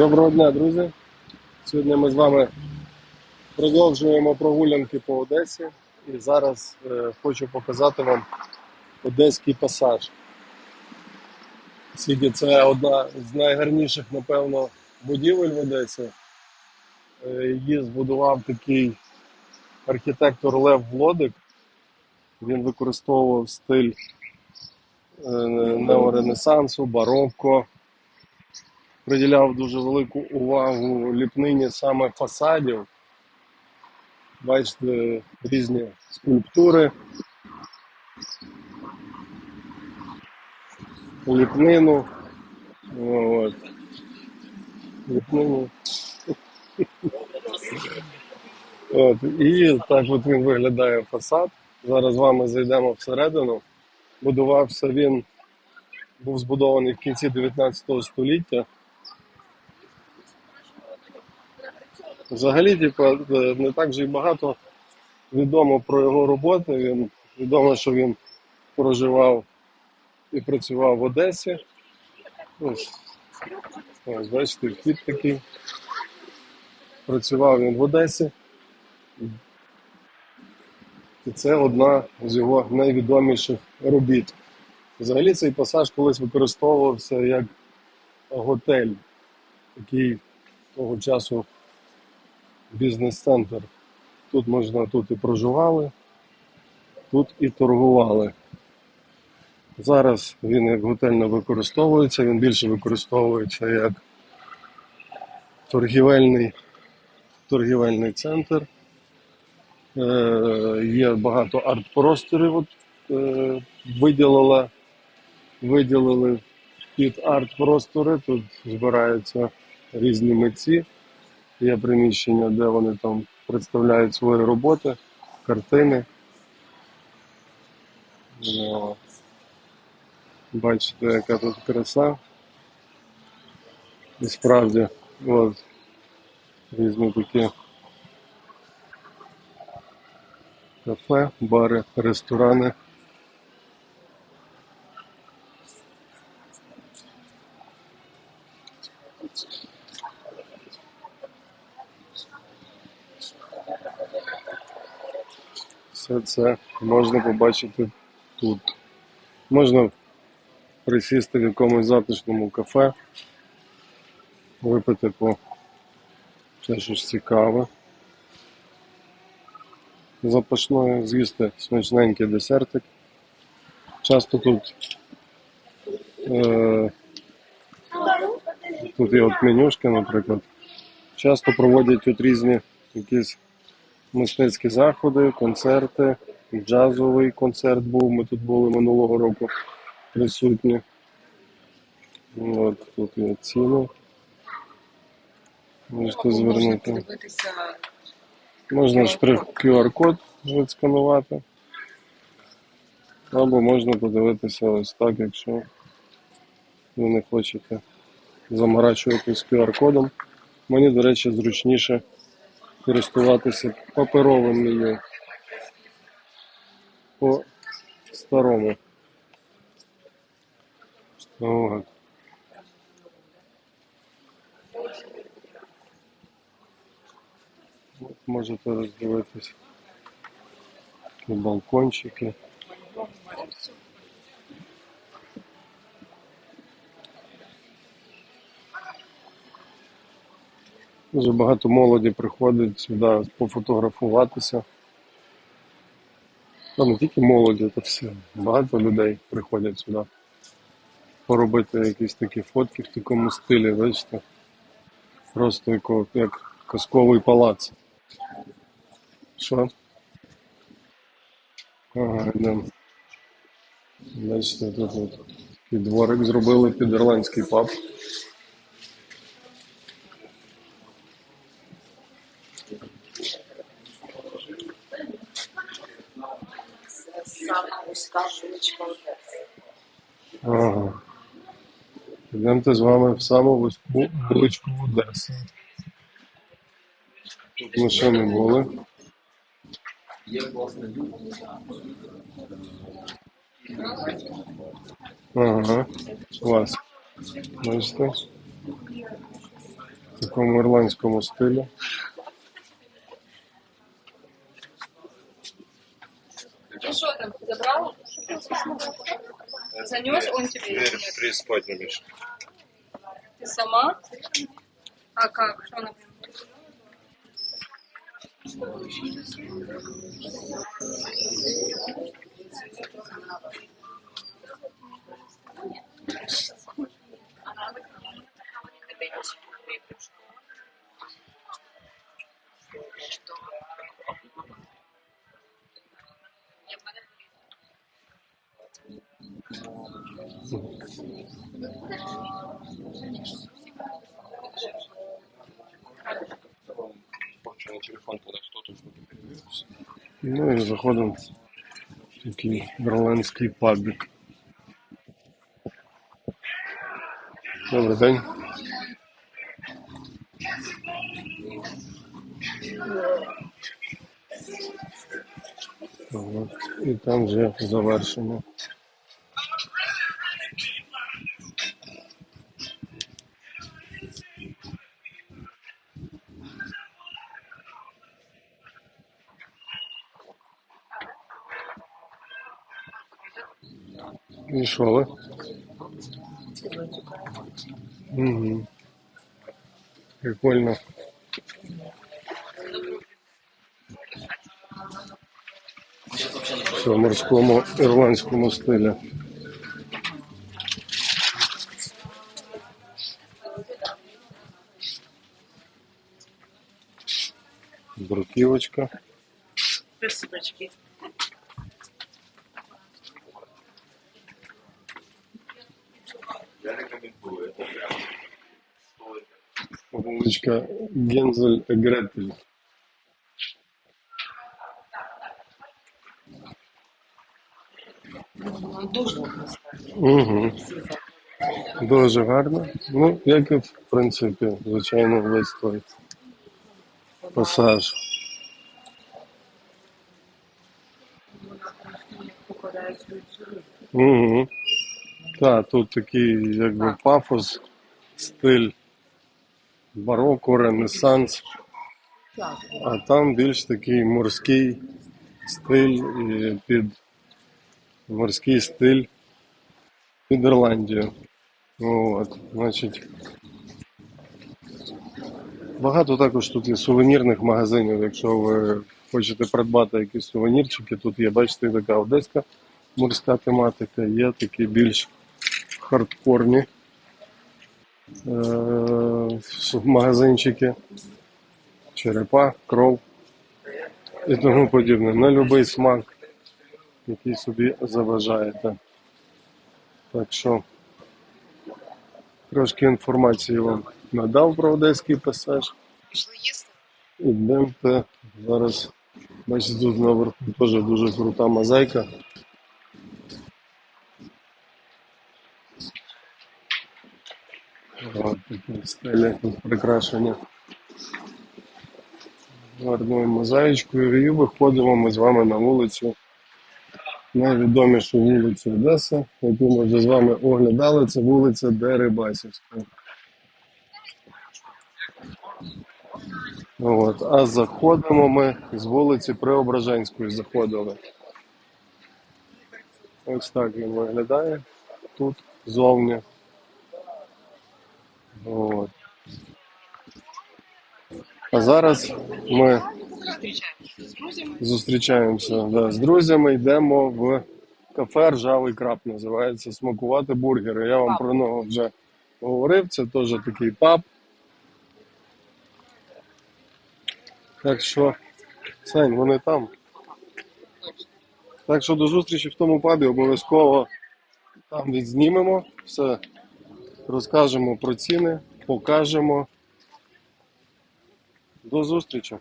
Доброго дня, друзі! Сьогодні ми з вами продовжуємо прогулянки по Одесі. І зараз е, хочу показати вам Одеський пасаж. Оскільки це одна з найгарніших, напевно, будівель в Одесі. Е, її збудував такий архітектор Лев Влодик. Він використовував стиль е, неоренесансу, барокко приділяв дуже велику увагу ліпнині саме фасадів. Бачите, різні скульптури, ліпнину. От. Ліпнину. От. І так от він виглядає фасад. Зараз з вами зайдемо всередину. Будувався він, був збудований в кінці 19 століття. Взагалі, типу, е, не так вже й багато відомо про його роботи. Він відомо, що він проживав і працював в Одесі. Ось, ось бачите, вхід такий. Працював він в Одесі. І це одна з його найвідоміших робіт. Взагалі цей пасаж колись використовувався як готель, який того часу бізнес-центр. Тут можна тут і проживали, тут і торгували. Зараз він як готель не використовується, він більше використовується як торгівельний, торгівельний центр. Е, є багато арт-просторів. От, е, виділили, виділили під арт-простори. Тут збираються різні митці. Є приміщення, де вони там представляють свої роботи, картини. Бачите, яка тут краса. І справді, от, різні такі кафе, бари, ресторани. Все це можна побачити тут. Можна присісти в якомусь затишному кафе, випити по те щось цікаве. Запашною з'їсти смачненький десертик. Часто тут е, тут є от менюшки, наприклад. Часто проводять тут різні якісь мистецькі заходи, концерти, джазовий концерт був. Ми тут були минулого року присутні. От тут є ціни. Можете звернути. Можна штрих QR-код відсканувати. Або можна подивитися ось так, якщо ви не хочете заморачуватись QR-кодом. Мені, до речі, зручніше користуватися паперовим меню по старому. От. От можете роздивитись балкончики. Дуже багато молоді приходить сюди пофотографуватися. Та не тільки молоді, це все. Багато людей приходять сюди поробити якісь такі фотки в такому стилі, бачите? Просто як, як казковий палац. Що? Ага, йдемо. Бачите, тут от такий дворик зробили під ірландський паб. саме вузька вуличка Одеси. Ага. Йдемте з вами в саму вузьку вуличку в. Тут ми ще не були. Ага, клас. Бачите? В такому ірландському стилі. Ну что там, забрал? Занес он тебе или нет? преисподнюю, Миша. Ты сама? А как? Что она Ну і заходимо в такий ірландський пабік. Добрий день. От, і там вже завершено. І що? Угу. Прикольно. Все в морському ірландському стилі. Бруківочка. Спасибочки. Это. Вуличка Гензель Гретель. Дуже Угу. Дуже гарно. Ну, як і в принципі, звичайно, весь той пасаж. Угу. Так, тут такий якби пафос, стиль бароко, ренесанс, а там більш такий морський стиль під морський стиль під Ірландію. От, значить. Багато також тут є сувенірних магазинів. Якщо ви хочете придбати якісь сувенірчики, тут є, бачите, така одеська морська тематика, є такі більш хардкорні е- магазинчики, черепа, кров і тому подібне. На будь-який смак, який собі заважаєте. Так що трошки інформації вам надав про одеський пасаж. пішли їсти. Ідемте зараз. Бачите, тут наверху теж дуже крута мозаїка. От такі стелі прикрашення. Гарною мозаїчкою. І виходимо ми з вами на вулицю. Найвідомішу вулицю Одеси, яку ми вже з вами оглядали, це вулиця Дерибасівська. От. А заходимо ми з вулиці Преображенської заходили. Ось так він виглядає тут зовні. От. А зараз ми Зустрічаємося да, з друзями, йдемо в кафе Ржавий краб, називається смакувати бургери. Я вам про нього вже говорив, це теж такий паб. Так що, Сань, вони там. Так що до зустрічі в тому пабі обов'язково там відзнімемо все, розкажемо про ціни, покажемо. До зустрічі!